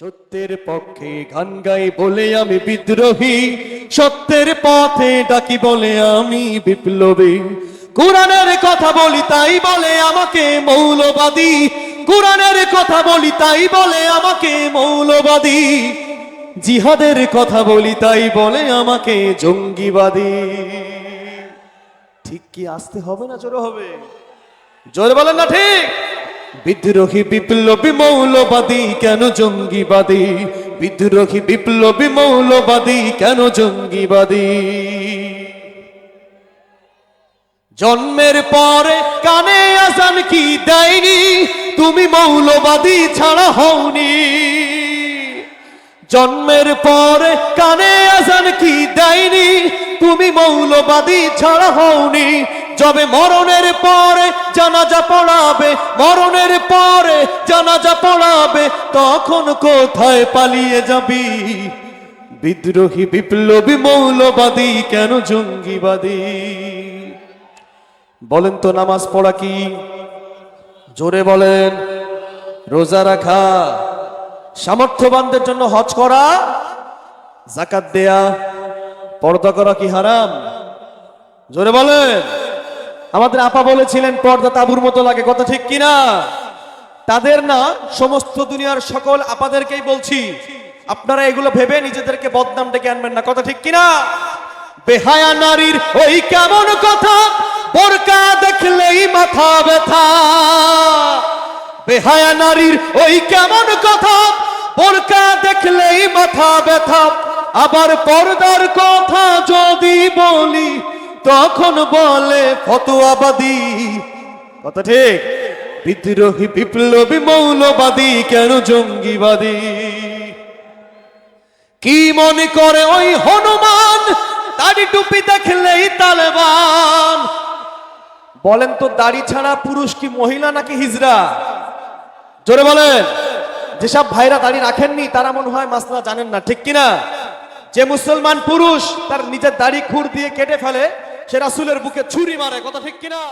সত্যের পক্ষে গান গাই বলে আমি বিদ্রোহী। সত্যের পথে ডাকি বলে আমি বিপ্লবী। কোরআনের কথা বলি তাই বলে আমাকে মৌলবাদী। কোরআনের কথা বলি তাই বলে আমাকে মৌলবাদী। জিহাদের কথা বলি তাই বলে আমাকে জঙ্গিবাদী। ঠিক কি আসতে হবে না জোরে হবে? জোরে বলেন না ঠিক? বিদ্রোহী বিপ্লবী মৌলবাদী কেন জঙ্গিবাদী? বিদ্রোহী বিপ্লবী মৌলবাদী কেন জঙ্গিবাদী? জন্মের পরে কানে আজান কি দেয়নি? তুমি মৌলবাদী ছাড়া হওনি। জন্মের পরে কানে আজান কি দেয়নি? তুমি মৌলবাদী ছাড়া হওনি। যবে মরণের পরে জানাজা পড়াবে, মরণের পরে জানাজা পড়াবে, তখন কোথায় পালিয়ে যাবি? বিদ্রোহী বিপ্লবী মৌলবাদী, কেন জঙ্গিবাদী? বলেন তো নামাজ পড়া কি? জোরে বলেন, রোজা রাখা, সামর্থ্যবানদের জন্য হজ করা জাকাত দেয়া, পর্দা করা কি হারাম? জোরে বলেন। আমাদের আপা বলেছিলেন, পর্দা তাবুর মতো লাগে, কথা ঠিক কিনা? তাদের না সমস্ত দুনিয়ার সকল আপাদেরকেই বলছি, আপনারা এগুলো ভেবে নিজেদেরকে বদনাম ডেকে আনবেন না, কথা ঠিক কিনা? বেহায়া নারীর ওই কেমন কথা, বোরকা দেখলেই মাথা ব্যথা। বেহায়া নারীর ওই কেমন কথা, বোরকা দেখলেই মাথা ব্যথা। আবার পর্দার কথা যদি বলি তখন বলে ফতোয়াবাদী। কথা ঠিক? বিদ্রোহী বিপ্লবী মৌলবাদী, কেন জঙ্গিবাদী? কি মনে করে ওই হনুমান? দাড়ি টুপি দেখলেই তালেবান। বলেন তো, দাড়ি ছাড়া পুরুষ কি মহিলা নাকি হিজরা জোরে বলেন। যেসব ভাইরা দাড়ি রাখেননি, তারা মনে হয় মাসলা জানেন না, ঠিক কিনা? যে মুসলমান পুরুষ, তার নিজের দাড়ি খুর দিয়ে কেটে ফেলে সে রাসুলের বুকে ছুরি মারে কথা ঠিক কিনা?